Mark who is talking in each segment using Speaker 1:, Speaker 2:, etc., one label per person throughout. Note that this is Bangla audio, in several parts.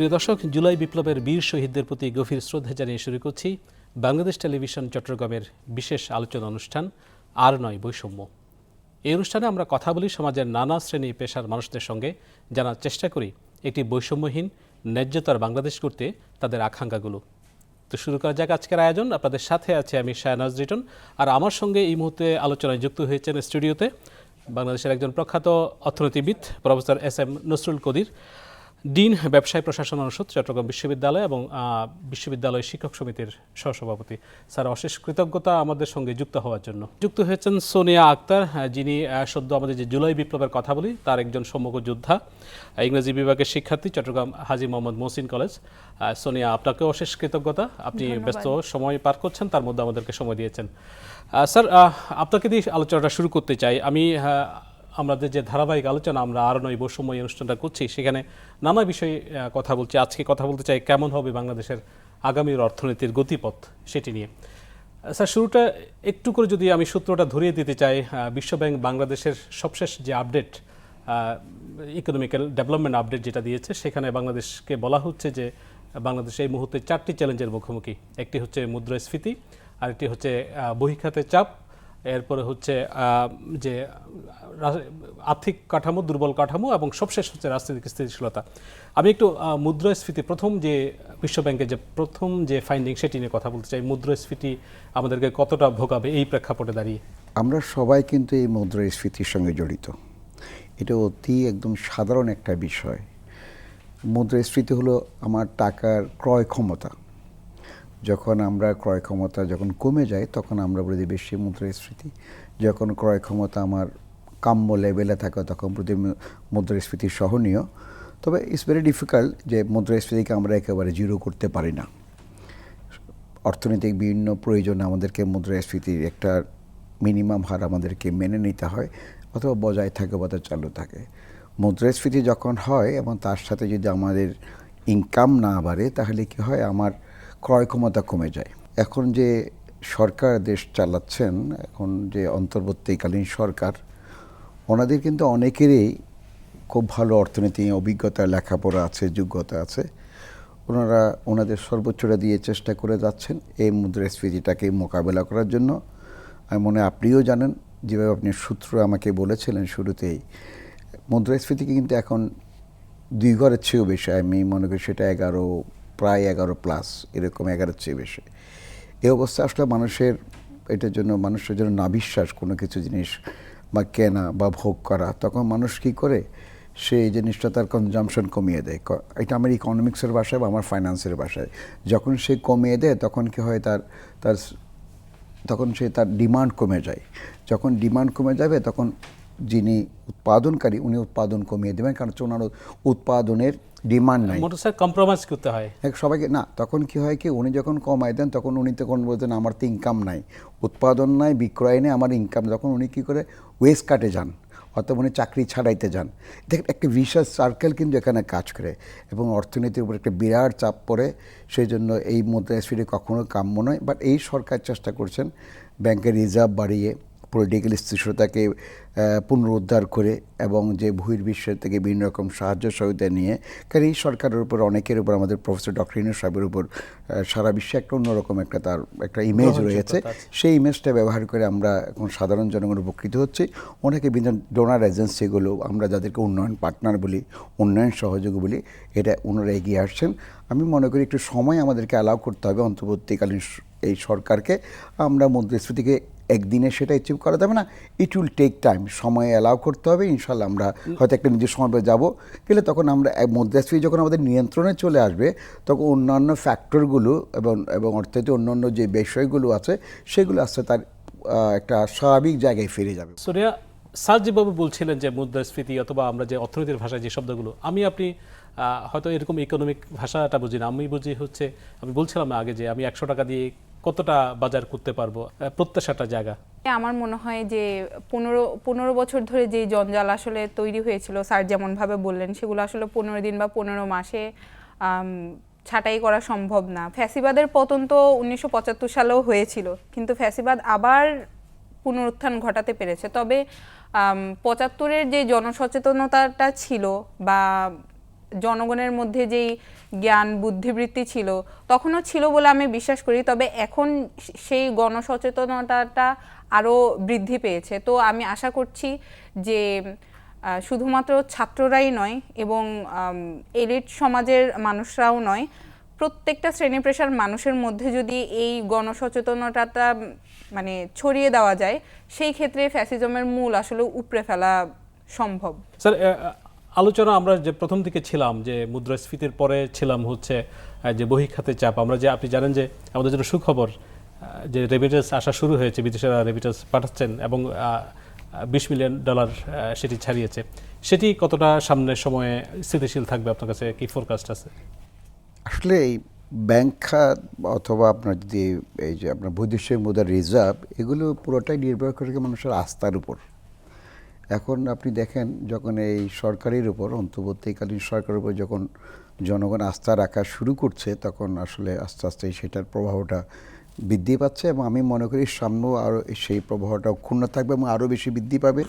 Speaker 1: প্রিয় দর্শক, জুলাই বিপ্লবের বীর শহীদদের প্রতি গভীর শ্রদ্ধা জানিয়ে শুরু করছি বাংলাদেশ টেলিভিশন চট্টগ্রামের বিশেষ আলোচনা অনুষ্ঠান, আর নয় বৈষম্য। এই অনুষ্ঠানে আমরা কথা বলি সমাজের নানা শ্রেণি পেশার মানুষদের সঙ্গে, জানার চেষ্টা করি একটি বৈষম্যহীন, ন্যায্যতার বাংলাদেশ করতে তাদের আকাঙ্ক্ষাগুলো। তো শুরু করা যাক আজকের আয়োজন। আপনাদের সাথে আছে আমি শাহনাজ রিটন। আর আমার সঙ্গে এই মুহূর্তে আলোচনায় যুক্ত হয়েছেন স্টুডিওতে বাংলাদেশের একজন প্রখ্যাত অর্থনীতিবিদ, professor S M Nasrul Kadir. Dean ব্যবসায় প্রশাসন অনুষদ চট্টগ্রাম বিশ্ববিদ্যালয় এবং বিশ্ববিদ্যালয় শিক্ষক সমিতির সহসভাপতি। স্যার অশেষ কৃতজ্ঞতা আমাদের সঙ্গে যুক্ত হওয়ার জন্য। যুক্ত হয়েছেন সোনিয়া আক্তার যিনি সদ্য আমাদের যে জুলাই বিপ্লবের কথা বলি তার একজন সম্মুখ যোদ্ধা ইংরেজি বিভাগের শিক্ষার্থী চট্টগ্রাম হাজি মোহাম্মদ মহসিন কলেজ। সোনিয়া আপনাকে অশেষ কৃতজ্ঞতা। আপনি ব্যস্ত সময় পার করছেন তার মধ্যে আমাদেরকে সময় দিয়েছেন। স্যার আপনাকে দিয়ে আলোচনাটা শুরু করতে চাই। আমি আমাদের যে ধারাবাহিক আলোচনা আমরা আরও নয় বৈষম্য অনুষ্ঠানটা করছি সেখানে নানা বিষয়ে কথা বলছি। আজকে কথা বলতে চাই কেমন হবে বাংলাদেশের আগামীর অর্থনীতির গতিপথ সেটি নিয়ে। স্যার শুরুটা একটু করে যদি আমি সূত্রটা ধরিয়ে দিতে চাই বিশ্বব্যাংক বাংলাদেশের সবশেষ যে আপডেট ইকোনমিক্যাল ডেভেলপমেন্ট আপডেট যেটা দিয়েছে সেখানে বাংলাদেশকে বলা হচ্ছে যে বাংলাদেশ এই মুহূর্তে চারটি চ্যালেঞ্জের মুখোমুখি। একটি হচ্ছে মুদ্রাস্ফীতি আরেকটি হচ্ছে আহ, বহিঃখাতের চাপ এরপরে হচ্ছে যে আর্থিক কাঠামো, দুর্বল কাঠামো এবং সবশেষ হচ্ছে রাজনৈতিক স্থিতিশীলতা। আমি একটু মুদ্রাস্ফীতি, প্রথম যে বিশ্বব্যাংকের যে প্রথম যে ফাইন্ডিং সেটি নিয়ে কথা বলতে চাই। মুদ্রাস্ফীতি আমাদেরকে কতটা ভোগাবে এই প্রেক্ষাপটে দাঁড়িয়ে?
Speaker 2: আমরা সবাই কিন্তু এই মুদ্রাস্ফীতির সঙ্গে জড়িত। এটা অতি একদম সাধারণ একটা বিষয়। মুদ্রাস্ফীতি হলো আমার টাকার ক্রয় ক্ষমতা। যখন আমরা ক্রয় ক্ষমতা যখন কমে যায়, তখন আমরা বলি বেশি মুদ্রাস্ফীতি যখন ক্রয় ক্ষমতা আমার কাম্য লেভেলে থাকে, তখন প্রতি মুদ্রাস্ফীতি সহনীয়। তবে ইটস ভেরি ডিফিকাল্ট যে মুদ্রাস্ফীতিকে আমরা একেবারে জিরো করতে পারি না। অর্থনৈতিক বিভিন্ন প্রয়োজনে আমাদেরকে মুদ্রাস্ফীতির একটা মিনিমাম হার আমাদেরকে মেনে নিতে হয়, অথবা বজায় থাকে বা চালু থাকে। মুদ্রাস্ফীতি যখন হয় এবং তার সাথে যদি আমাদের ইনকাম না বাড়ে, তাহলে কি হয়? আমার ক্রয় ক্ষমতা কমে যায়। এখন যে সরকার দেশ চালাচ্ছেন, এখন যে অন্তর্বর্তীকালীন সরকার, ওনাদের কিন্তু অনেকেরই খুব ভালো অর্থনীতি, অভিজ্ঞতা, লেখাপড়া আছে, যোগ্যতা আছে। ওনারা ওনাদের সর্বোচ্চটা দিয়ে চেষ্টা করে যাচ্ছেন এই মুদ্রাস্ফীতিটাকে মোকাবেলা করার জন্য। আমি মনে আপনিও জানেন, যেভাবে আপনি সূত্র আমাকে বলেছিলেন শুরুতেই, মুদ্রাস্ফীতিকে কিন্তু এখন দুই ঘরের চেয়েও বেশি, আমি মনে করি সেটা এগারো প্রায় এগারো প্লাস এরকম এগারোর চেয়ে বেশি। এই অবস্থা আসলে মানুষের, এটার জন্য মানুষের জন্য না বিশ্বাস কোনো কিছু জিনিস বা কেনা বা ভোগ করা। তখন মানুষ কী করে? সে এই জিনিসটা তার কনজামশন কমিয়ে দেয়। এটা আমার ইকোনমিক্সের ভাষায় বা আমার ফাইন্যান্সের ভাষায়। যখন সে কমিয়ে দেয়, তখন কি হয় তার তার তখন সে তার ডিমান্ড কমে যায়। যখন ডিমান্ড কমে যাবে, তখন যিনি উৎপাদনকারী, উনি উৎপাদন কমিয়ে দেবেন। কারণ ওনার উৎপাদনের ডিমান্ড নাই।
Speaker 1: মোটর স্যার কম্প্রোমাইজ করতে হয়।
Speaker 2: এক সবাইকে না তখন কি হয় কি উনি যখন কমায় দেন তখন উনি তখন বলতেন আমার তো ইনকাম নাই উৎপাদন নাই বিক্রয় নেই আমার ইনকাম যখন উনি কী করে ওয়েস্ট কাটে যান অথবা উনি চাকরি ছাড়াইতে যান। দেখ একটা বিশাল সার্কেল কিন্তু এখানে কাজ করে এবং অর্থনীতির উপর একটা বিরাট চাপ পড়ে সেই জন্য এই মুদ্রাস্ফীতি কখনো কাম্য নয়। বাট এই সরকার চেষ্টা করছেন ব্যাংকের রিজার্ভ বাড়িয়ে পলিটিক্যাল স্থিরতাকে পুনরুদ্ধার করে এবং যে বহির্বিশ্বের থেকে বিভিন্ন রকম সাহায্য সহযোগিতা নিয়ে কারণ এই সরকারের উপর অনেকের উপর আমাদের প্রফেসর ডক্টর ইনু সাহেবের উপর সারা বিশ্বে একটা অন্যরকম একটা তার একটা ইমেজ রয়েছে। সেই ইমেজটা ব্যবহার করে আমরা এখন সাধারণ জনগণ উপকৃত হচ্ছি। অনেকে বিভিন্ন ডোনার এজেন্সিগুলো আমরা যাদেরকে উন্নয়ন পার্টনার বলি উন্নয়ন সহযোগী বলি এটা ওনারা এগিয়ে আসছেন। আমি মনে করি একটু সময় আমাদেরকে অ্যালাউ করতে হবে। অন্তর্বর্তীকালীন এই সরকারকে আমরা মুদ্রাস্ফীতিকে একদিনে সেটা অ্যাচিভ করা যাবে না। ইট উইল টেক টাইম সময় অ্যালাউ করতে হবে ইনশাল্লাহ আমরা হয়তো একটা নিজের সময় যাব। গেলে তখন আমরা মুদ্রাস্ফীতি যখন আমাদের নিয়ন্ত্রণে চলে আসবে, তখন অন্যান্য ফ্যাক্টরগুলো এবং এবং অর্থনীতি অন্যান্য যে বিষয়গুলো আছে, সেগুলো আস্তে তার একটা স্বাভাবিক জায়গায় ফিরে যাবে।
Speaker 1: সোনিয়া স্যার যেভাবে বলছিলেন যে মুদ্রাস্ফীতি অথবা আমরা যে অর্থনীতির ভাষায় যে শব্দগুলো, আমি আপনি হয়তো এরকম ইকোনমিক ভাষাটা বুঝি না। আমি বুঝি হচ্ছে, আমি বলছিলাম আগে যে আমি একশো টাকা দিয়ে কতটা বাজার করতে পারব? প্রত্যাশাটা জায়গা।
Speaker 3: আমার মনে হয় যে পনেরো পনেরো বছর ধরে যে জঞ্জাল আসলে তৈরি হয়েছিল, স্যার যেমনভাবে বললেন, সেগুলো আসলে পনেরো দিন বা পনেরো মাসে ছাঁটাই করা সম্ভব না। ফ্যাসিবাদের পতন তো উনিশশো পঁচাত্তর সালেও হয়েছিল, কিন্তু ফ্যাসিবাদ আবার পুনরুত্থান ঘটাতে পেরেছে। তবে পঁচাত্তরের যে জনসচেতনতাটা ছিল বা জনগণের মধ্যে যেই জ্ঞান, বুদ্ধিবৃত্তি ছিল, তখনও ছিল বলে আমি বিশ্বাস করি। তবে এখন সেই গণসচেতনতাটা আরও বৃদ্ধি পেয়েছে। তো আমি আশা করছি যে শুধুমাত্র ছাত্ররাই নয় এবং এলিট সমাজের মানুষরাও নয়, প্রত্যেকটা শ্রেণি পেশার মানুষের মধ্যে যদি এই গণসচেতনতাটা মানে ছড়িয়ে দেওয়া যায়, সেই ক্ষেত্রে ফ্যাসিজমের মূল আসলে উপড়ে ফেলা সম্ভব।
Speaker 1: স্যার আলোচনা আমরা যে প্রথম দিকে ছিলাম, যে মুদ্রাস্ফীতির পরে ছিলাম হচ্ছে যে বহিখাতে চাপ। আমরা যে, আপনি জানেন যে আমাদের জন্য সুখবর যে রেমিটেন্স আসা শুরু হয়েছে বিদেশেরা রেমিটেন্স পাঠাচ্ছেন এবং বিশ মিলিয়ন ডলার সেটি ছাড়িয়েছে। সেটি কতটা সামনের সময়ে স্থিতিশীল থাকবে? আপনার কাছে কি ফোরকাস্ট আছে?
Speaker 2: আসলে এই ব্যাংক খাত অথবা আপনার যদি এই যে আপনার বৈদেশিক মুদ্রার রিজার্ভ এগুলো পুরোটাই নির্ভর করে মানুষের আস্থার উপর। এখন আপনি দেখেন যখন এই সরকারের উপর, অন্তর্বর্তীকালীন সরকারের উপর যখন জনগণ আস্থা রাখা শুরু করছে, তখন আসলে আস্তে আস্তে সেটার প্রভাবটা বৃদ্ধি পাচ্ছে এবং আমি মনে করি সামনেও আরও সেই প্রভাবটা ক্ষুণ্ণ থাকবে এবং আরও বেশি বৃদ্ধি পাবে।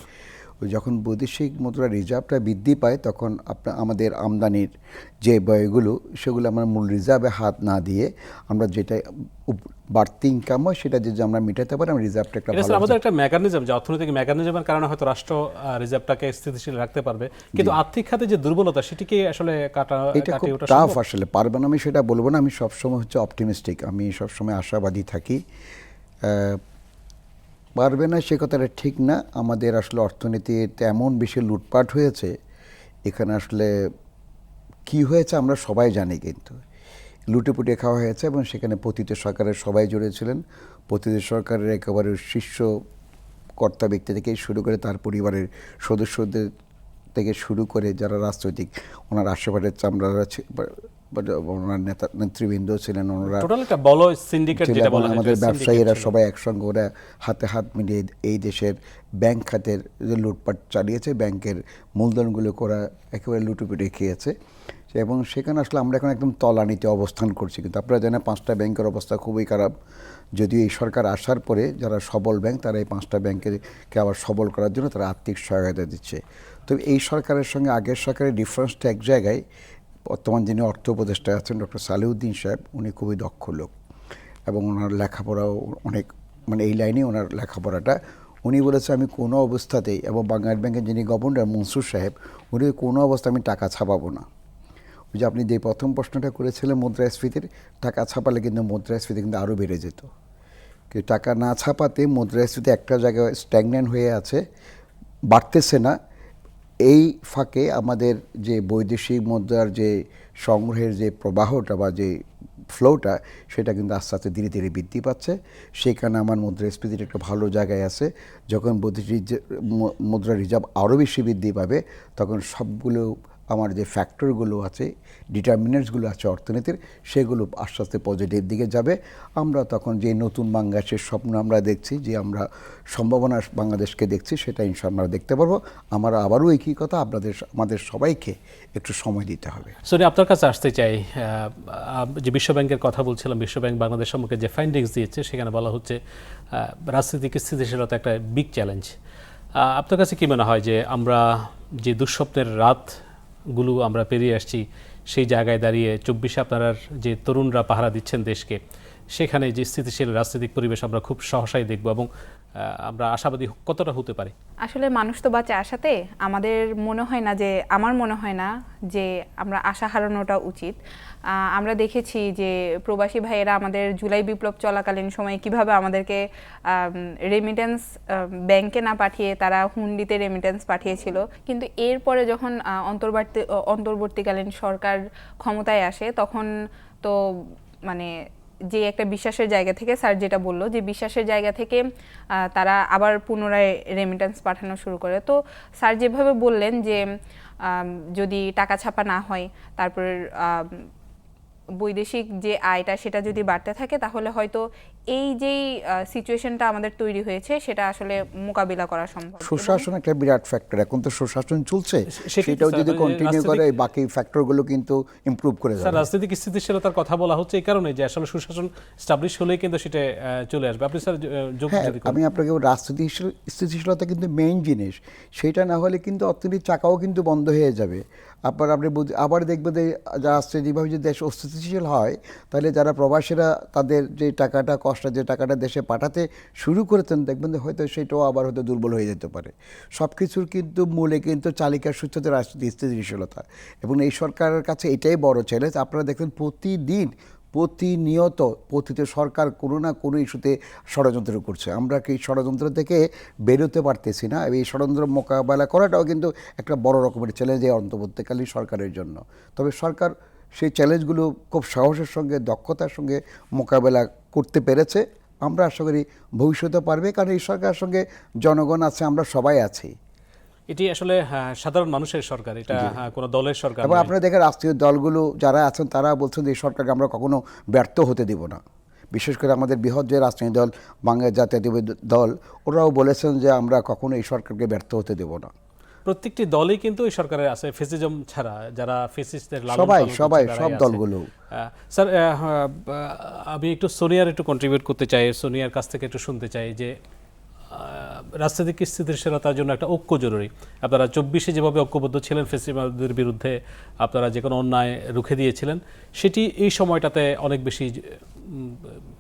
Speaker 2: যখন বৈদেশিক মুদ্রা রিজার্ভটা বৃদ্ধি পায়, তখন আপনার আমাদের আমদানির যে ব্যয়গুলো, সেগুলো আমরা মূল রিজার্ভে হাত না দিয়ে আমরা যেটা বাড়তি ইনকাম হয় সেটা যদি আমরা মেটাতে পারি আমরা রিজার্ভটা একটা ভালো
Speaker 1: আমাদের একটা মেকানিজম যে অর্থনৈতিক মেকানিজমের কারণে হয়তো রাষ্ট্র রিজার্ভটাকে স্থিতিশীল রাখতে পারবে। কিন্তু আর্থিক খাতে যে দুর্বলতা সেটিকে আসলে কাটা
Speaker 2: এটা খুব টাফ আসলে পারবে না আমি সেটা বলব না আমি সবসময় হচ্ছে অপটিমিস্টিক আমি সবসময় আশাবাদী থাকি। পারবে না সে কথাটা ঠিক না আমাদের আসলে অর্থনীতিতে এমন বেশি লুটপাট হয়েছে এখানে আসলে কি হয়েছে আমরা সবাই জানি কিন্তু। লুটেপুটে খাওয়া হয়েছে এবং সেখানে পতিত সরকারের সবাই জড়িয়েছিলেন পতিত সরকারের একেবারে শীর্ষ কর্তা ব্যক্তি থেকে শুরু করে তার পরিবারের সদস্যদের থেকে শুরু করে যারা রাজনৈতিক ওনার আশেপাশের চামড়ারা ওনার নেতা নেতৃবৃন্দ ছিলেন ওনারা
Speaker 1: বলো সিন্ডিকেট
Speaker 2: ছিল
Speaker 1: যেটা বলা
Speaker 2: আমাদের ব্যবসায়ীরা সবাই একসঙ্গে ওরা হাতে হাত মিলিয়ে এই দেশের ব্যাংক খাতের যে লুটপাট চালিয়েছে ব্যাংকের মূলধনগুলো করা একেবারে লুটুপুটে খেয়েছে। এবং সেখানে আসলে আমরা এখন একদম তলানিতে অবস্থান করছি। কিন্তু আপনারা জানেন পাঁচটা ব্যাংকের অবস্থা খুবই খারাপ। যদিও এই সরকার আসার পরে যারা সবল ব্যাংক, তারা এই পাঁচটা ব্যাংকেরকে আবার সবল করার জন্য তারা আর্থিক সহায়তা দিচ্ছে। তবে এই সরকারের সঙ্গে আগের সরকারের ডিফারেন্সটা এক জায়গায় বর্তমান যিনি অর্থ উপদেষ্টা আছেন ডক্টর সালেউদ্দিন সাহেব, উনি খুবই দক্ষ লোক এবং ওনার লেখাপড়াও অনেক মানে এই লাইনে ওনার লেখাপড়াটা। উনি বলেছে, আমি কোনো অবস্থাতেই এবং বাংলাদেশ ব্যাংকের যিনি গভর্নর মনসুর সাহেব, উনি কোনো অবস্থা আমি টাকা ছাপাবো না। যে আপনি যে প্রথম প্রশ্নটা করেছিলেন মুদ্রাস্ফীতির, টাকা ছাপালে কিন্তু মুদ্রাস্ফীতি কিন্তু আরও বেড়ে যেত। টাকা না ছাপাতে মুদ্রাস্ফীতি একটা জায়গায় স্ট্যাগন্যান্ট হয়ে আছে, বাড়তেছে না। এই ফাঁকে আমাদের যে বৈদেশিক মুদ্রার যে সংগ্রহের যে প্রবাহটা বা যে ফ্লোটা সেটা কিন্তু আস্তে আস্তে ধীরে ধীরে বৃদ্ধি পাচ্ছে। সেখানে আমার মুদ্রাস্ফীতির একটা ভালো জায়গায় আছে। যখন বৈদেশিক মুদ্রা রিজার্ভ আরও বেশি বৃদ্ধি পাবে, তখন সবগুলো আমার যে ফ্যাক্টরগুলো আছে ডিটারমিনেন্টসগুলো আছে অর্থনীতির, সেগুলো আস্তে আস্তে পজিটিভ দিকে যাবে। আমরা তখন যে নতুন বাংলাদেশের স্বপ্ন আমরা দেখছি, যে আমরা সম্ভাবনা বাংলাদেশকে দেখছি, সেটা ইনশাল্লাহ আমরা দেখতে পারব। আমার আবারও একই কথা, আপনাদের, আমাদের সবাইকে একটু সময় দিতে হবে।
Speaker 1: সোনি আপনার কাছে আসতে চাই যে বিশ্বব্যাংকের কথা বলছিলাম, বিশ্বব্যাংক বাংলাদেশ সম্পর্কে যে ফাইন্ডিংস দিয়েছে, সেখানে বলা হচ্ছে রাজনৈতিক স্থিতিশীলতা একটা বিগ চ্যালেঞ্জ আপনার কাছে কী মনে হয় যে আমরা যে দুঃস্বপ্নের রাতগুলো আমরা পেরিয়ে আসছি, সেই জায়গায় দাঁড়িয়ে চব্বিশে আপনার যে তরুণরা পাহারা দিচ্ছেন দেশকে, সেখানে যে স্থিতিশীল রাজনৈতিক পরিবেশ আমরা খুব সহসাই দেখব এবং আমরা আশাবাদী কতটা হতে পারি?
Speaker 3: আসলে মানুষ তো বাঁচে আশাতে, আমাদের মনে হয় না যে, আমার মনে হয় না যে আমরা আশা হারানোটা উচিত। আমরা দেখেছি যে প্রবাসী ভাইয়েরা আমাদের জুলাই বিপ্লব চলাকালীন সময়ে কীভাবে আমাদেরকে রেমিটেন্স ব্যাংকে না পাঠিয়ে তারা হুন্ডিতে রেমিটেন্স পাঠিয়েছিল। কিন্তু এরপরে যখন অন্তর্বর্তী অন্তর্বর্তীকালীন সরকার ক্ষমতায় আসে, তখন তো মানে যে একটা বিশ্বাসের জায়গা থেকে স্যার যেটা বলল যে বিশ্বাসের জায়গা থেকে তারা আবার পুনরায় রেমিটেন্স পাঠানো শুরু করে। তো স্যার যেভাবে বললেন যে যদি টাকা ছাপা না হয়, তারপর বৈদেশিক যে আয়টা সেটা যদি বাড়তে থাকে তাহলে হয়তো এই যেই সিচুয়েশনটা আমাদের তৈরি হয়েছে সেটা আসলে মোকাবিলা করা সম্ভব।
Speaker 2: সুশাসন একটা বিরাট ফ্যাক্টর এখন তো সুশাসন চলছে সেটাও যদি কন্টিনিউ করে এই বাকি ফ্যাক্টরগুলো কিন্তু ইমপ্রুভ করে
Speaker 1: স্যার
Speaker 2: যাবে
Speaker 1: রাজনৈতিক স্থিতিশীলতার কথা বলা হচ্ছে এই কারণে যে আসলে সুশাসন স্টাবলিশ হলেই কিন্তু সেটা চলে আসবে। আপনি স্যার যোগ
Speaker 2: হ্যাঁ
Speaker 1: যদি করেন।
Speaker 2: আমি আপনাকে বলব, রাজনীতি স্থিতিশীল- স্থিতিশীলতা কিন্তু মেইন জিনিস। সেটা না হলে কিন্তু অর্থনীতির চাকাও কিন্তু বন্ধ হয়ে যাবে। আবার আপনি বুঝ- আবার দেখবেন যে রাজনীতিভাবে যদি দেশ অস্থিতিশীল হয় তাহলে যারা প্রবাসীরা তাদের যে টাকাটা কষ্ট যে টাকাটা দেশে পাঠাতে শুরু করেছেন, দেখবেন হয়তো সেটাও আবার হয়তো দুর্বল হয়ে যেতে পারে। সব কিছুর কিন্তু মূলে কিন্তু চালিকার সূত্রতে রাজনীতি, স্থিতিশীলতা। এবং এই সরকারের কাছে এটাই বড় চ্যালেঞ্জ আপনারা দেখবেন প্রতিদিন প্রতিনিয়ত প্রতিটি সরকার কোনো না কোনো ইস্যুতে ষড়যন্ত্র করছে। আমরা কি ষড়যন্ত্র থেকে বেরোতে পারতেছি না? এই ষড়যন্ত্র মোকাবেলা করাটাও কিন্তু একটা বড় রকমের চ্যালেঞ্জ এই অন্তর্বর্তীকালীন সরকারের জন্য। তবে সরকার সেই চ্যালেঞ্জগুলো খুব সাহসের সঙ্গে দক্ষতার সঙ্গে মোকাবেলা করতে পেরেছে। আমরা আশা করি ভবিষ্যতে পারবে কারণ এই সরকারের সঙ্গে জনগণ আছে আমরা সবাই আছি।
Speaker 1: এটি আসলে আহ, সাধারণ মানুষের সরকার এটা কোনো দলের সরকার
Speaker 2: এবং। আপনারা দেখেন রাষ্ট্রীয় দলগুলো যারা আছেন তারা বলছেন যে এই সরকারকে আমরা কখনো ব্যর্থ হতে দিব না। বিশেষ করে আমাদের বৃহৎ যে রাজনৈতিক দল বাংলা জাতীয়তাবাদী দল ওরাও বলেছেন যে আমরা কখনো এই সরকারকে ব্যর্থ হতে দেব না।
Speaker 1: প্রত্যেকটি দলই কিন্তু এই সরকারের আছে ফেসিজম ছাড়া যারা ফেসিস্টদের
Speaker 2: সবাই, সবাই, সব দলগুলো।
Speaker 1: স্যার আমি একটু সোনিয়ার একটু কন্ট্রিবিউট করতে চাই সোনিয়ার কাছ থেকে একটু শুনতে চাই যে রাজনৈতিক স্থিতিশীলতার জন্য একটা ঐক্য জরুরি আপনারা চব্বিশে যেভাবে ঐক্যবদ্ধ ছিলেন ফেস্টিভ্যালদের বিরুদ্ধে আপনারা যে কোনো অন্যায় রুখে দিয়েছিলেন সেটি এই সময়টাতে অনেক বেশি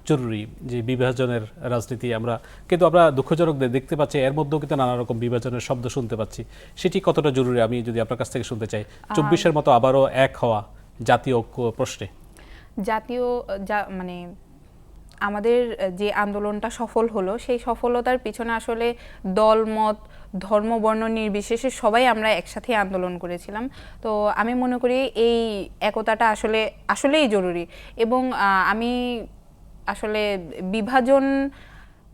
Speaker 1: জরুরি যে বিভাজনের রাজনীতি আমরা। কিন্তু আমরা দুঃখজনক দেখতে পাচ্ছি এর মধ্যেও কিন্তু নানা রকম বিভাজনের শব্দ শুনতে পাচ্ছি। সেটি কতটা জরুরি আমি যদি আপনার কাছ থেকে শুনতে চাই? চব্বিশের মতো আবারও এক হওয়া জাতীয় ঐক্য প্রশ্নে।
Speaker 3: জাতীয় মানে আমাদের যে আন্দোলনটা সফল হলো সেই সফলতার পিছনে আসলে দল মত ধর্ম বর্ণ নির্বিশেষে সবাই আমরা একসাথে আন্দোলন করেছিলাম। তো আমি মনে করি এই একতাটা আসলে আসলেই জরুরি। এবং আমি আসলে বিভাজন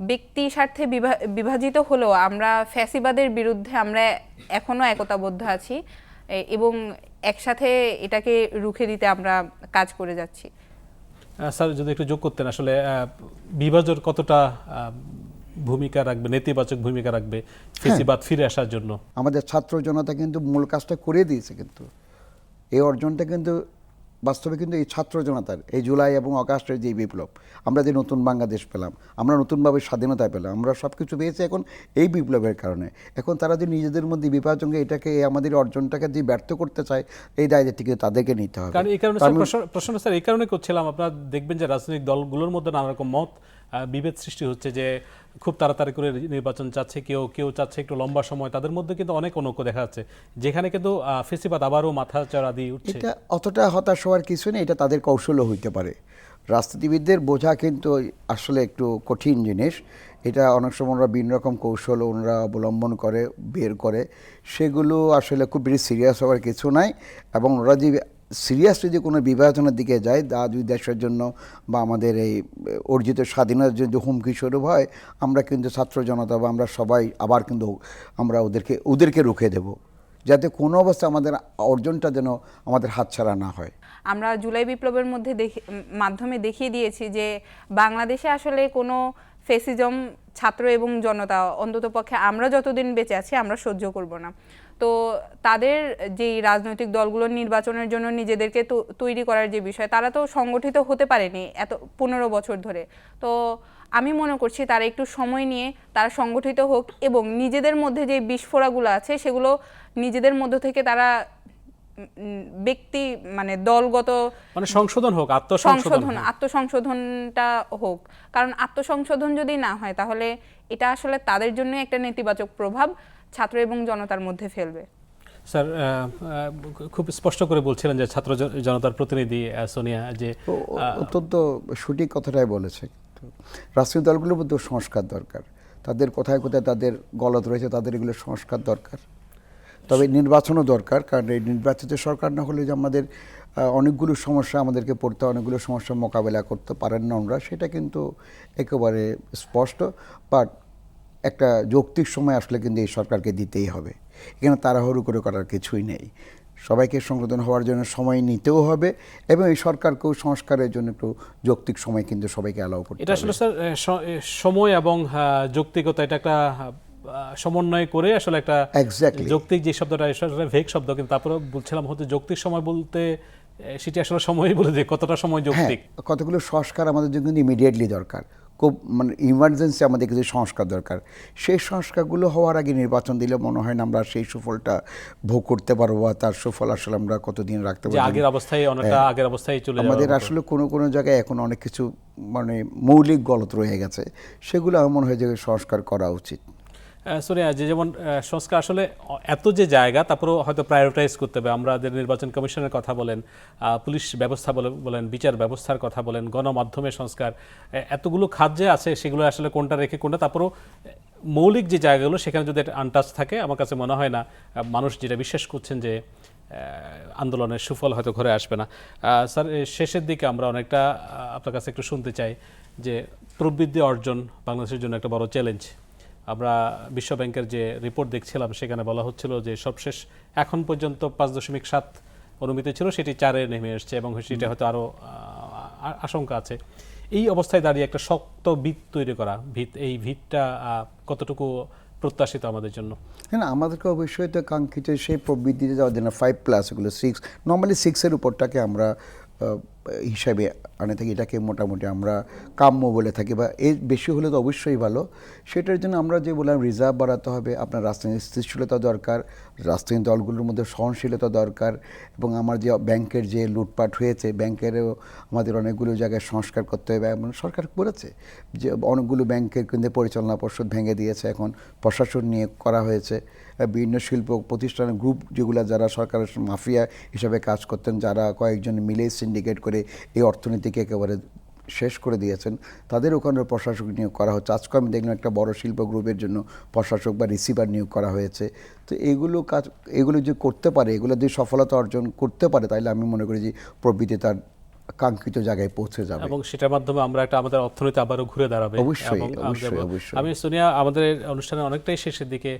Speaker 3: ব্যক্তি স্বার্থে বিভা- বিভাজিত হলেও আমরা ফ্যাসিবাদের বিরুদ্ধে আমরা এখনও একতাবদ্ধ আছি এবং একসাথে এটাকে রুখে দিতে আমরা কাজ করে যাচ্ছি।
Speaker 1: স্যার যদি একটু যোগ করতেন আসলে বিভাজন কতটা ভূমিকা রাখবে নেতিবাচক ভূমিকা রাখবে ফেসিবাদ ফিরে আসার জন্য?
Speaker 2: আমাদের ছাত্র জনতা কিন্তু মূল কাজটা করে দিয়েছে কিন্তু। এই অর্জনটা কিন্তু বাস্তবে কিন্তু এই ছাত্র জনতার এই জুলাই এবং অগাস্টের যে বিপ্লব আমরা যে নতুন বাংলাদেশ পেলাম আমরা নতুনভাবে স্বাধীনতা পেলাম আমরা সব কিছু পেয়েছি এখন এই বিপ্লবের কারণে। এখন তারা যে নিজেদের মধ্যে বিভাজনকে এটাকে আমাদের অর্জনটাকে যে ব্যর্থ করতে চায় এই দায়িত্বটিকে কিন্তু তাদেরকে নিতে হবে।
Speaker 1: কারণ এই কারণে প্রশ্ন- স্যার এই কারণে করছিলাম আপনারা দেখবেন যে রাজনৈতিক দলগুলোর মধ্যে নানা রকম মত বিভেদ সৃষ্টি হচ্ছে যে খুব তাড়াতাড়ি করে নির্বাচন চাচ্ছে, কেউ কেউ চাচ্ছে একটু লম্বা সময়, তাদের মধ্যে কিন্তু অনেক অনৈক্য দেখা যাচ্ছে। যেখানে কিন্তু ফেসিবাদ আবারও মাথা চড়া দিয়ে উঠছে।
Speaker 2: এটা অতটা হতাশ হওয়ার কিছু নেই, এটা তাদের কৌশলও হইতে পারে। রাজনীতিবিদদের বোঝা কিন্তু আসলে একটু কঠিন জিনিস। এটা অনেক সময় ওরা বিভিন্ন রকম কৌশল ওনারা অবলম্বন করে, বের করে। সেগুলো আসলে খুব বেশি সিরিয়াস হওয়ার কিছু নাই এবং ওরা যে সিরিয়াস যদি কোনো বিভাজনের দিকে যায়, দা দুই দেশের জন্য বা আমাদের এই অর্জিত স্বাধীনতার জন্য যে হুমকি স্বরূপ হয়, আমরা কিন্তু ছাত্র জনতা বা আমরা সবাই আবার কিন্তু আমরা ওদেরকে ওদেরকে রুখে দেব। যাতে কোনো অবস্থা আমাদের অর্জনটা যেন আমাদের হাতছাড়া না হয়।
Speaker 3: আমরা জুলাই বিপ্লবের মধ্যে মাধ্যমে দেখিয়ে দিয়েছি যে বাংলাদেশে আসলে কোনো ফেসিজম ছাত্র এবং জনতা অন্ততপক্ষে আমরা যতদিন বেঁচে আছি, আমরা সহ্য করব না। তো তাদের যেই রাজনৈতিক দলগুলো নির্বাচনের জন্য নিজেদেরকে তৈরি করার যে বিষয় তারা তো সংগঠিত হতে পারেনি এত পনেরো বছর ধরে। তো আমি মনে করছি তারা একটু সময় নিয়ে তারা সংগঠিত হোক এবং নিজেদের মধ্যে যে বিস্ফোরাগুলো আছে সেগুলো নিজেদের মধ্য থেকে তারা ব্যক্তি মানে দলগত
Speaker 1: মানে সংশোধন হোক আত্মসংশোধন
Speaker 3: আত্মসংশোধনটা হোক। কারণ আত্মসংশোধন যদি না হয় তাহলে এটা আসলে তাদের জন্য একটা নেতিবাচক প্রভাব। ছাত্র এবং জনতার মধ্যে ফেলবে।
Speaker 1: স্যার খুব স্পষ্ট করে বলছিলেন যে ছাত্র জনতার প্রতিনিধি সোনিয়া যে
Speaker 2: অত্যন্ত সঠিক কথাটাই বলেছে। রাষ্ট্রীয় দলগুলোর মধ্যে সংস্কার দরকার। তাদের কোথায় কোথায় তাদের গলত রয়েছে তাদের এগুলো সংস্কার দরকার। তবে নির্বাচনও দরকার কারণ এই নির্বাচিত সরকার না হলে যে আমাদের অনেকগুলো সমস্যা আমাদেরকে পড়তে হয়, অনেকগুলো সমস্যার মোকাবেলা করতে পারেন না আমরা সেটা কিন্তু একেবারে স্পষ্ট। বাট একটা যৌক্তিক সময় আসলে কিন্তু এই সরকারকে দিতেই হবে। এখানে তাড়াহুড়ো করে করার কিছুই নেই। সবাইকে সংশোধন হওয়ার জন্য সময় নিতেও হবে এবং এই সরকারকেও সংস্কারের জন্য একটু যৌক্তিক সময় কিন্তু সবাইকে অ্যালাউ করতে
Speaker 1: এটা আসলে স্যার সময় এবং যৌক্তিকতা এটা একটা সমন্বয় করে আসলে একটা. যৌক্তিক যে শব্দটা আসলে ভেগ শব্দ কিন্তু তারপরে বলছিলাম হয়তো যৌক্তিক সময় বলতে সেটি আসলে সময়ই বলে যে কতটা সময়
Speaker 2: হ্যাঁ
Speaker 1: যৌক্তিক।
Speaker 2: কতগুলো সংস্কার আমাদের জন্য ইমিডিয়েটলি দরকার। খুব মানে ইমার্জেন্সি আমাদের কিছু সংস্কার দরকার। সেই সংস্কারগুলো হওয়ার আগে নির্বাচন দিলে মনে হয় না আমরা সেই সুফলটা ভোগ করতে পারব বা তার সুফল আসলে আমরা কতদিন রাখতে পারব।
Speaker 1: আগের অবস্থায় অনেকটা আগের অবস্থায় চলে
Speaker 2: হ্যাঁ। আমাদের আসলে কোনো কোনো জায়গায় এখন অনেক কিছু মানে মৌলিক গলত রয়ে গেছে। সেগুলো আমার মনে হয় যে সংস্কার করা উচিত।
Speaker 1: সোনিয়া, যে যেমন সংস্কার আসলে এত যে জায়গা, তারপরেও হয়তো প্রায়োরিটাইজ করতে হবে। আমরা যে নির্বাচন কমিশনের কথা বলেন পুলিশ ব্যবস্থা বলে, বলেন, বিচার ব্যবস্থার কথা বলেন, গণমাধ্যমের সংস্কার এতগুলো খাত যে আছে, সেগুলো আসলে কোনটা রেখে কোনটা, তারপরেও মৌলিক যে জায়গাগুলো, সেখানে যদি একটা আনটাচ থাকে, আমার কাছে মনে হয় না মানুষ যেটা বিশ্বাস করছেন যে আন্দোলনের সুফল হয়তো ঘরে আসবে না। স্যার শেষের দিকে আমরা অনেকটা আপনার কাছে একটু শুনতে চাই যে প্রবৃদ্ধি অর্জন বাংলাদেশের জন্য একটা বড় চ্যালেঞ্জ আমরা বিশ্ব ব্যাংকের যে রিপোর্ট দেখছিলাম সেখানে বলা হচ্ছিল যে সবশেষ এখন পর্যন্ত পাঁচ দশমিক সাত অনুমিত ছিল সেটি চারে নেমে এসছে এবং সেটা হয়তো আরও আশঙ্কা আছে। এই অবস্থায় দাঁড়িয়ে একটা শক্ত ভিত তৈরি করা ভিত এই ভিতটা কতটুকু প্রত্যাশিত আমাদের জন্য?
Speaker 2: হ্যাঁ আমাদেরকে অবশ্যই তো কাঙ্ক্ষিত সেই প্রবৃদ্ধিতে যাওয়ার জন্য ফাইভ প্লাস এগুলো সিক্স নর্মালি সিক্সের উপরটাকে আমরা হিসাবে আনে থাকি। এটাকে মোটামুটি আমরা কাম্য বলে থাকি বা এর বেশি হলে তো অবশ্যই ভালো। সেটার জন্য আমরা যে বললাম রিজার্ভ বাড়াতে হবে, আপনার রাজনৈতিক স্থিতিশীলতা দরকার রাজনৈতিক দলগুলোর মধ্যে সহনশীলতা দরকার এবং আমার যে ব্যাংকের যে লুটপাট হয়েছে, ব্যাংকেরও আমাদের অনেকগুলো জায়গায় সংস্কার করতে হবে এমন সরকার করেছে যে অনেকগুলো ব্যাংকের কিন্তু পরিচালনা পর্ষদ ভেঙে দিয়েছে, এখন প্রশাসন নিয়ে করা হয়েছে। বিভিন্ন শিল্প প্রতিষ্ঠানের গ্রুপ যেগুলো যারা সরকারের মাফিয়া হিসাবে কাজ করতেন যারা কয়েকজন মিলে সিন্ডিকেট করে এই অর্থনীতিকে একেবারে শেষ করে দিয়েছেন তাদের ওখানে প্রশাসক নিয়োগ করা হচ্ছে। আজকে আমি দেখলাম একটা বড় শিল্প গ্রুপের জন্য প্রশাসক বা রিসিভার নিয়োগ করা হয়েছে। তো এগুলো কাজ এগুলো যে করতে পারে এগুলো যদি সফলতা অর্জন করতে পারে তাহলে আমি মনে করি যে প্রবৃত্তি তার কাঙ্ক্ষিত জায়গায় পৌঁছে যাবে।
Speaker 1: এবং সেটার মাধ্যমে আমরা একটা আমাদের অর্থনীতি আবারও ঘুরে দাঁড়াবে।
Speaker 2: অবশ্যই, অবশ্যই, অবশ্যই।
Speaker 1: আমি সোনিয়া আমাদের অনুষ্ঠানের অনেকটাই শেষের দিকে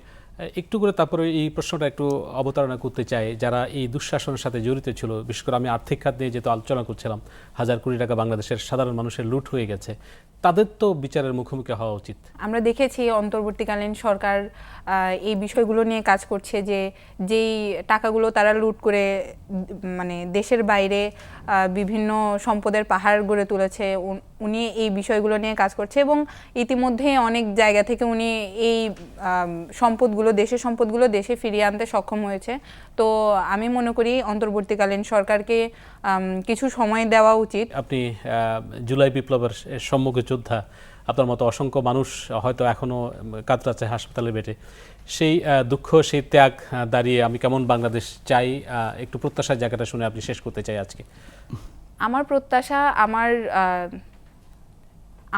Speaker 1: একটু করে তারপরে এই প্রশ্নটা একটু অবতারণা করতে চাই, যারা এই দুঃশাসনের সাথে জড়িত ছিল, বিশেষ করে আমি আর্থিক খাত নিয়ে যেহেতু আলোচনা করছিলাম, হাজার কোটি টাকা বাংলাদেশের সাধারণ মানুষের লুট হয়ে গেছে তাদের তো বিচারের মুখোমুখি হওয়া উচিত।
Speaker 3: আমরা দেখেছি অন্তর্বর্তীকালীন সরকার এই বিষয়গুলো নিয়ে কাজ করছে যে যেই টাকাগুলো তারা লুট করে মানে দেশের বাইরে বিভিন্ন সম্পদের পাহাড় গড়ে তুলেছে উন- এই বিষয়গুলো নিয়ে কাজ করছে এবং ইতিমধ্যে অনেক জায়গা থেকে উনি এই সম্পদগুলো দেশের সম্পদগুলো দেশে ফিরিয়ে আনতে সক্ষম হয়েছে। তো আমি মনে করি অন্তর্বর্তীকালীন সরকারকে কিছু সময় দেওয়া উচিত।
Speaker 1: আপনি জুলাই বিপ্লবের সম্মুখে যোদ্ধা, আপনার মতো অসংখ্য মানুষ হয়তো এখনও কাতরাচ্ছে হাসপাতালে বেটে সেই দুঃখ, সেই ত্যাগ দাঁড়িয়ে আমি কেমন বাংলাদেশ চাই একটু প্রত্যাশার জায়গাটা শুনে আপনি শেষ করতে চাই আজকে।
Speaker 3: আমার প্রত্যাশা আমার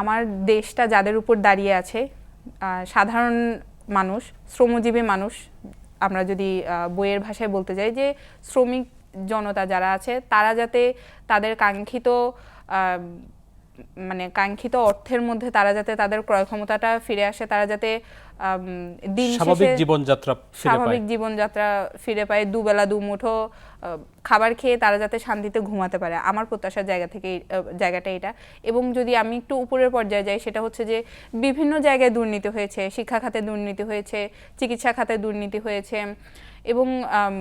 Speaker 3: আমার দেশটা যাদের উপর দাঁড়িয়ে আছে সাধারণ মানুষ, শ্রমজীবী মানুষ, আমরা যদি বইয়ের ভাষায় বলতে যাই যে শ্রমিক জনতা যারা আছে, তারা যাতে তাদের কাঙ্ক্ষিত মানে কাঙ্ক্ষিত অর্থের মধ্যে তারা যাতে তাদের ক্রয় ক্ষমতাটা ফিরে আসে তারা যাতে দিন
Speaker 1: স্বাভাবিক জীবনযাত্রা ফিরে পায়।
Speaker 3: স্বাভাবিক জীবনযাত্রা ফিরে পায় দুবেলা দুমুঠো খাবার খেয়ে তারা যাতে শান্তিতে ঘুমাতে পারে। আমার প্রত্যাশার জায়গা থেকে জায়গাটা এটা। এবং যদি আমি একটু উপরের পর্যায়ে যাই সেটা হচ্ছে যে বিভিন্ন জায়গায় দুর্নীতি হয়েছে শিক্ষা খাতে দুর্নীতি হয়েছে চিকিৎসা খাতে দুর্নীতি হয়েছে এবং আহ,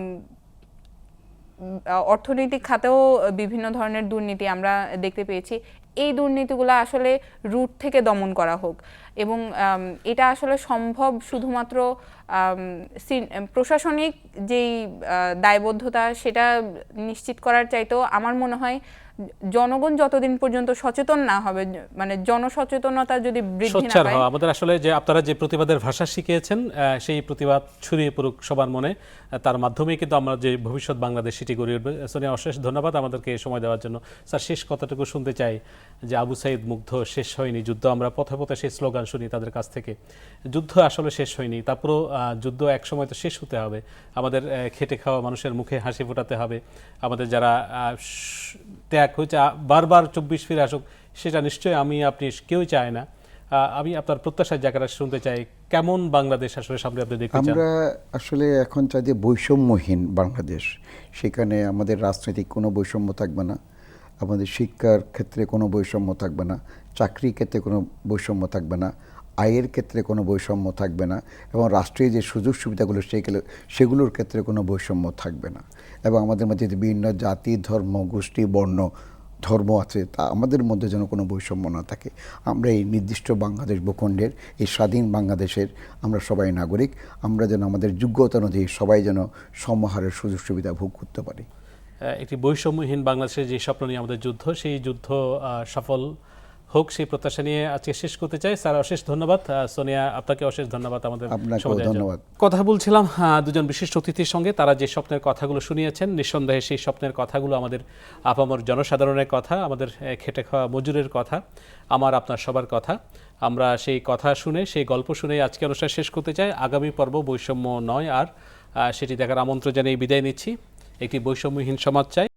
Speaker 3: অর্থনৈতিক খাতেও বিভিন্ন ধরনের দুর্নীতি আমরা দেখতে পেয়েছি। এই দুর্নীতিগুলো আসলে রুট থেকে দমন করা হোক এবং এটা আসলে সম্ভব শুধুমাত্র প্রশাসনিক যেই দায়বদ্ধতা সেটা নিশ্চিত করার চাইতেও আমার মনে হয় জনগণ যতদিন পর্যন্ত সচেতন না হবে মানে জনসচেতনতা যদি বৃদ্ধি না পায়
Speaker 1: আমাদের আসলে যে আপনারা যে প্রতিবাদের ভাষা শিখিয়েছেন সেই প্রতিবাদ ছড়িয়ে পড়ুক সবার মনে। তার মাধ্যমে কিন্তু আমরা যে ভবিষ্যৎ বাংলাদেশ সেটি গড়ে উঠবে। সোনিয়া অশেষ ধন্যবাদ আমাদেরকে এই সময় দেওয়ার জন্য। স্যার শেষ কথাটুকু শুনতে চাই যে আবু সাইদ মুগ্ধ শেষ হয়নি যুদ্ধ আমরা পথে পথে সেই স্লোগান শুনি তাদের কাছ থেকে। যুদ্ধ আসলে শেষ হয়নি তারপরও যুদ্ধ এক সময় তো শেষ হতে হবে। আমাদের খেটে খাওয়া মানুষের মুখে হাসি ফোটাতে হবে। আমাদের যারা আহ, ত্যাগ হয়েছে বারবার চব্বিশ ফিরে আসুক, সেটা নিশ্চয়ই আমি, আপনি কেউই চায় না। আমি আপনার প্রত্যাশার জায়গাটা শুনতে চাই, কেমন বাংলাদেশ আসলে সামনে আপনি দেখতে
Speaker 2: আমরা আসলে এখন চাই যে বৈষম্যহীন বাংলাদেশ, সেখানে আমাদের রাজনৈতিক কোনো বৈষম্য থাকবে না, আমাদের শিক্ষার ক্ষেত্রে কোনো বৈষম্য থাকবে না, চাকরির ক্ষেত্রে কোনো বৈষম্য থাকবে না আয়ের ক্ষেত্রে কোনো বৈষম্য থাকবে না এবং রাষ্ট্রীয় যে সুযোগ সুবিধাগুলো সেগুলো সেগুলোর ক্ষেত্রে কোনো বৈষম্য থাকবে না। এবং আমাদের মধ্যে যে বিভিন্ন জাতি, ধর্ম, গোষ্ঠী, বর্ণ, ধর্ম আছে, তা আমাদের মধ্যে যেন কোনো বৈষম্য না থাকে। আমরা এই নির্দিষ্ট বাংলাদেশ ভূখণ্ডের, এই স্বাধীন বাংলাদেশের আমরা সবাই নাগরিক। আমরা যেন আমাদের যোগ্যতা অনুযায়ী সবাই যেন সমহারের সুযোগ সুবিধা ভোগ করতে পারি।
Speaker 1: একটি বৈষম্যহীন বাংলাদেশের যে স্বপ্ন নিয়ে আমাদের যুদ্ধ, সেই যুদ্ধ সফল হোক সেই প্রত্যাশা নিয়ে আজকে শেষ করতে চাই। স্যার অশেষ ধন্যবাদ। সোনিয়া আপনাকে অশেষ ধন্যবাদ আমাদের।
Speaker 2: ধন্যবাদ।
Speaker 1: কথা বলছিলাম দুজন বিশিষ্ট অতিথির সঙ্গে। তারা যে স্বপ্নের কথাগুলো শুনিয়েছেন নিঃসন্দেহে সেই স্বপ্নের কথাগুলো আমাদের আপামর জনসাধারণের কথা আমাদের খেটে খাওয়া মজুরের কথা আমার আপনার সবার কথা। আমরা সেই কথা শুনে সেই গল্প শুনে আজকে অনুষ্ঠান শেষ করতে চাই। আগামী পর্ব বৈষম্য নয় আর সেটি দেখার আমন্ত্রণ জানিয়ে বিদায় নিচ্ছি। একটি বৈষম্যহীন সমাজ চাই।